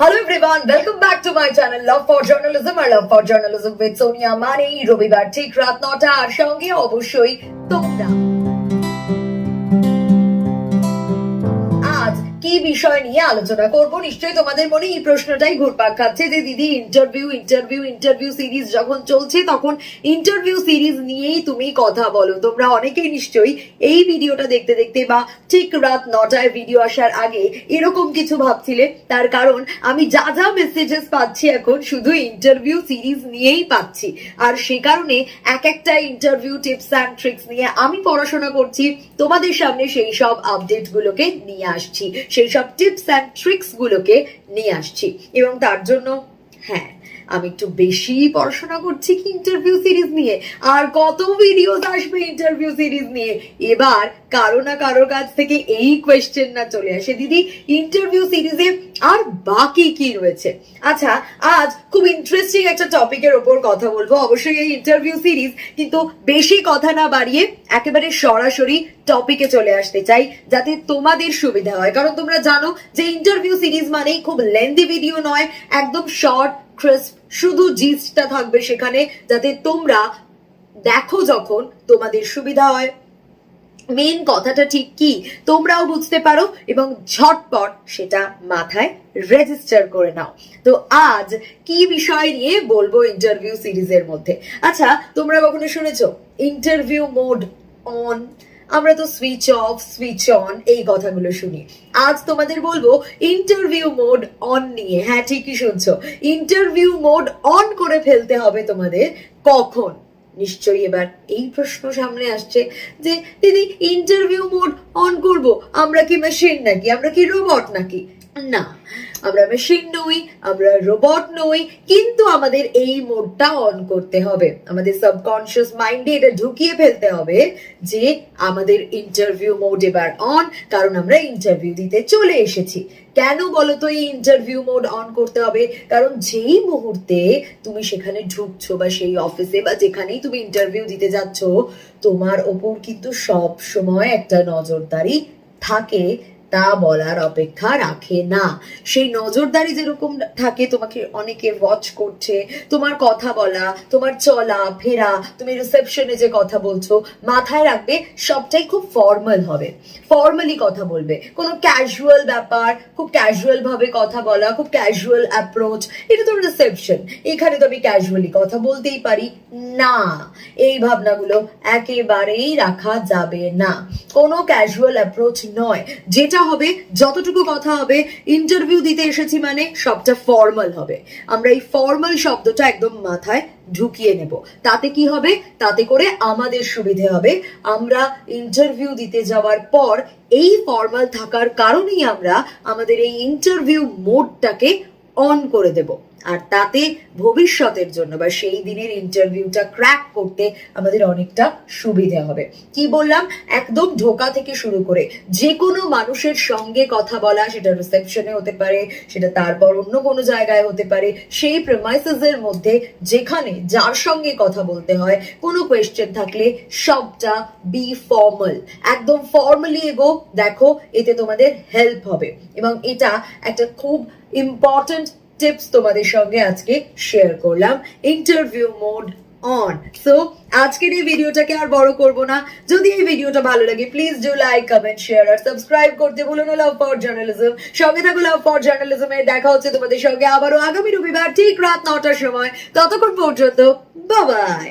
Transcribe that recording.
Hello everyone welcome back to my channel love for journalism R love for journalism with Sonia মানে রবিবার ঠিক রাত নটা আর সঙ্গে অবশ্যই তোমরা বিষয় নিয়ে আলোচনা করব। নিশ্চয়ই তোমাদের মনে এই প্রশ্নটাই ঘুরপাক খাচ্ছে যে, দিদি ইন্টারভিউ ইন্টারভিউ ইন্টারভিউ সিরিজ যখন চলছে, তখন ইন্টারভিউ সিরিজ নিয়েই তুমি কথা বলো। তোমরা অনেকেই নিশ্চয়ই এই ভিডিওটা দেখতে দেখতে বা ঠিক রাত নটায় ভিডিও আসার আগে এরকম কিছু ভাবছিলে। তার কারণ, আমি যা যা মেসেজেস পাচ্ছি এখন শুধু ইন্টারভিউ সিরিজ নিয়েই পাচ্ছি। আর সে কারণে এক একটা ইন্টারভিউ টিপস অ্যান্ড ট্রিক্স নিয়ে আমি পড়াশোনা করছি। তোমাদের সামনে সেই সব আপডেট গুলোকে নিয়ে আসছি। সেই সব টিপস অ্যান্ড ট্রিক্স গুলোকে নিয়ে আসছি। এবং তার জন্য হ্যাঁ আমি একটু বেশি পড়াশোনা করছি কি ইন্টারভিউ সিরিজ নিয়ে। আর কত ভিডিও আসবে ইন্টারভিউ সিরিজ নিয়ে। এবার কারও না কারোর কাছ থেকে এই কোয়েশ্চেন না চলে আসে। দিদি ইন্টারভিউ সিরিজে আর বাকি কি রয়েছে? আচ্ছা আজ খুব ইন্টারেস্টিং একটা টপিকের ওপর কথা বলব। অবশ্যই এই ইন্টারভিউ সিরিজ কিন্তু বেশি কথা না বাড়িয়ে একেবারে সরাসরি টপিকে চলে আসতে চাই, যাতে তোমাদের সুবিধা হয়। কারণ তোমরা জানো যে ইন্টারভিউ সিরিজ মানেই খুব লেন্দি ভিডিও নয়, একদম শর্ট ক্রিস্প শুধু জিস্টটা থাকবে সেখানে, যাতে তোমরা দেখো যখন তোমাদের সুবিধা হয়। মেন কথাটা ঠিক কি? তোমরাও বুঝতে পারো এবং ঝটপট সেটা মাথায় রেজিস্টার করে নাও। তো আজ কি বিষয় নিয়ে বলব ইন্টারভিউ সিরিজের মধ্যে? আচ্ছা তোমরা কখনো শুনেছো? ইন্টারভিউ মোড অন আমরা তো সুইচ অফ সুইচ অন এই কথাগুলো শুনি। আজ তোমাদের বলব ইন্টারভিউ মোড অন নিয়ে হ্যাঁ ঠিকই শুনছো ইন্টারভিউ মোড অন করে ফেলতে হবে তোমাদের কখন? নিশ্চয়ই এবার এই প্রশ্ন সামনে আসছে যে, দিদি ইন্টারভিউ মোড অন করব? আমরা কি মেশিন নাকি? আমরা কি রোবট নাকি? না, আমরা মেশিন নই, আমরা রোবট নই, কিন্তু আমাদের এই মোডটা অন করতে হবে। আমাদের সাবকনশিয়াস মাইন্ডে এটা ঢুকিয়ে ফেলতে হবে যে আমাদের ইন্টারভিউ মোড এবার অন কারণ আমরা ইন্টারভিউ দিতে চলে এসেছি। কেন বলো তো এই ইন্টারভিউ মোড অন করতে হবে? কারণ যেই মুহূর্তে তুমি সেখানে ঢুকছো বা সেই অফিসে বা যেখানেই তুমি ইন্টারভিউ দিতে যাচ্ছ, তোমার ওপর কিন্তু সব সময় একটা নজরদারি থাকে তা বলার অপেক্ষা রাখে না। সেই নজরদারি যেরকম থাকে, তোমাকে অনেকে ওয়াচ করছে, তোমার কথা বলা, তোমার চলা, ফেরা, তুমি রিসেপশনে যে কথা বলছো, মাথায় রাখবে সবটাই খুব ফর্মাল হবে। ফর্মালি কথা বলবে। কোনো ক্যাজুয়াল ব্যাপার, খুব ক্যাজুয়াল ভাবে কথা বলা, খুব ক্যাজুয়াল অ্যাপ্রোচ এটা তো রিসেপশন এখানে তো আমি ক্যাজুয়ালি কথা বলতেই পারি না। এই ভাবনাগুলো একেবারেই রাখা যাবে না। কোনো ক্যাজুয়াল অ্যাপ্রোচ নয়। যেটা হবে, যতটুকু কথা হবে ইন্টারভিউ দিতে এসেছি মানে সবটা ফর্মাল হবে। আমরা এই ফর্মাল শব্দটা একদম মাথায় ঢুকিয়ে নেব। তাতে কি হবে? তাতে করে আমাদের সুবিধে হবে। আমরা ইন্টারভিউ দিতে যাওয়ার পর এই ফর্মাল থাকার কারণেই আমরা আমাদের এই ইন্টারভিউ মোডটাকে অন করে দেব। আর তাতে ভবিষ্যতের জন্য বা সেই দিনের ইন্টারভিউটা ক্র্যাক করতে আমাদের অনেকটা সুবিধে হবে। কি বললাম? একদম ঢোকা থেকে শুরু করে যে কোনো মানুষের সঙ্গে কথা বলা, সেটা রিসেপশনে হতে পারে, সেটা তারপর অন্য কোনো জায়গায় হতে পারে, সেই প্রেমাইসেস এর মধ্যে যেখানে যার সঙ্গে কথা বলতে হয়, কোনো কোয়েশ্চেন থাকলে সবটা বি ফর্মাল একদম ফর্মালি এগো, দেখো, এতে তোমাদের হেল্প হবে। এবং এটা একটা খুব ইম্পর্ট্যান্ট টিপস তোমাদের সঙ্গে আজকে শেয়ার করলাম। ইন্টারভিউ মোড অন সো আজকের এই ভিডিওটাকে আর বড় করব না। যদি এই ভিডিওটা ভালো লাগে please do like comment share R subscribe করতে ভুলো না লাভ ফর জার্নালিজম সঙ্গে থাকো লাভ ফর জার্নালিজম জার্নালিজমের দেখা হচ্ছে তোমাদের সঙ্গে আবারও আগামী রবিবার ঠিক রাত নটার সময়। ততক্ষণ পর্যন্ত বাবাই